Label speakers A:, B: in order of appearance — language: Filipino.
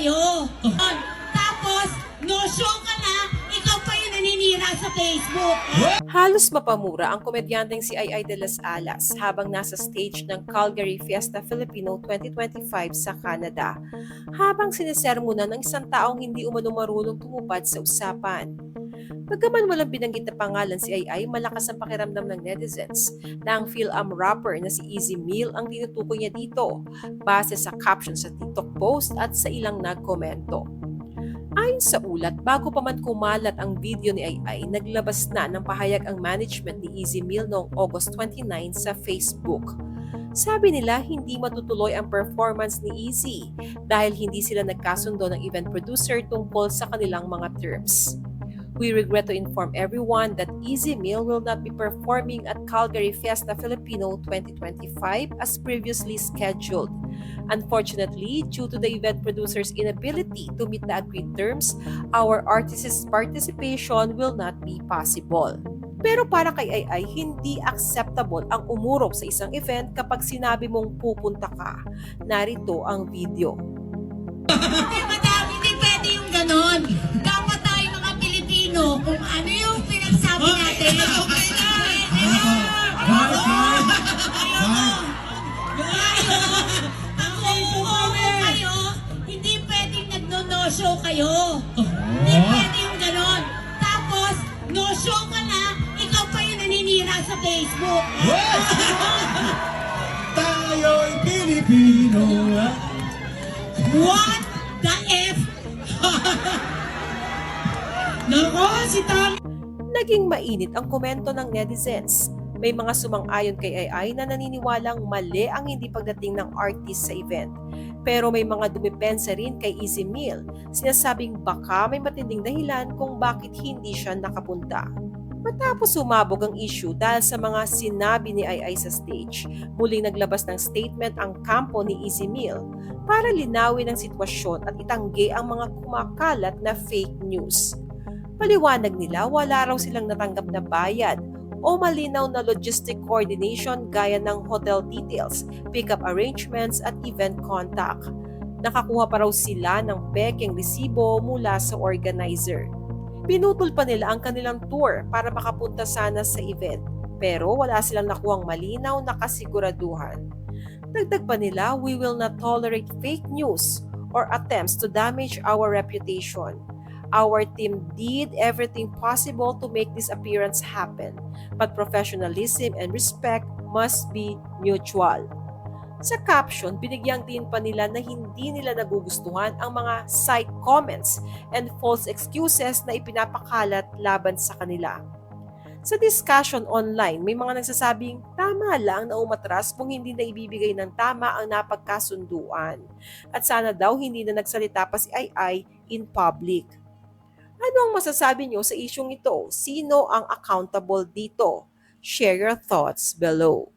A: kayo. Tapos, no-show ka na, ikaw pa yung naninira sa Facebook.
B: Halos mapamura ang komedyanteng si Ay de las Alas habang nasa stage ng Calgary Fiesta Filipino 2025 sa Canada, habang sinisermonan ng isang taong hindi umano marunong tumupad sa usapan. Bagaman walang binanggit na pangalan si Ay Ay, malakas ang pakiramdam ng netizens na ang Phil-Am rapper na si Easy Meal ang tinutukoy niya dito base sa caption sa TikTok post at sa ilang nagkomento. Ayon sa ulat, bago pa man kumalat ang video ni Ay, naglabas na ng pahayag ang management ni Easy Meal noong August 29 sa Facebook. Sabi nila hindi matutuloy ang performance ni Easy dahil hindi sila nagkasundo ng event producer tungkol sa kanilang mga terms. We regret to inform everyone that Easy Meal will not be performing at Calgary Fiesta Filipino 2025 as previously scheduled. Unfortunately, due to the event producer's inability to meet the agreed terms, our artist's participation will not be possible. Pero para kay Ay Ay, hindi acceptable ang umurong sa isang event kapag sinabi mong pupunta ka. Narito ang video.
A: kayo. Hindi pwede yung ganon. Tapos, no-show ka na, ikaw pa yung naninira sa Facebook.
C: Tayo'y Pilipino.
A: What the F?
C: Nako, si Tam.
B: Naging mainit ang komento ng netizens. May mga sumang-ayon kay AI na naniniwalang mali ang hindi pagdating ng artist sa event. Pero may mga dumipensa rin kay Easy Meal, sinasabing baka may matinding dahilan kung bakit hindi siya nakapunta. Matapos sumabog ang issue dahil sa mga sinabi ni AI sa stage, muling naglabas ng statement ang kampo ni Easy Meal para linawin ang sitwasyon at itanggi ang mga kumakalat na fake news. Paliwanag nila wala raw silang natanggap na bayad o malinaw na logistic coordination gaya ng hotel details, pickup arrangements at event contact. Nakakuha pa raw sila ng peking resibo mula sa organizer. Pinutol pa nila ang kanilang tour para makapunta sana sa event pero wala silang nakuhang malinaw na kasiguraduhan. Dagdag pa nila, we will not tolerate fake news or attempts to damage our reputation. Our team did everything possible to make this appearance happen, but professionalism and respect must be mutual. Sa caption, binigyang din pa nila na hindi nila nagugustuhan ang mga side comments and false excuses na ipinapakalat laban sa kanila. Sa discussion online, may mga nagsasabing tama lang na umatras kung hindi na ibibigay ng tama ang napagkasunduan. At sana daw hindi na nagsalita pa si Ai in public. Ano ang masasabi niyo sa isyong ito? Sino ang accountable dito? Share your thoughts below.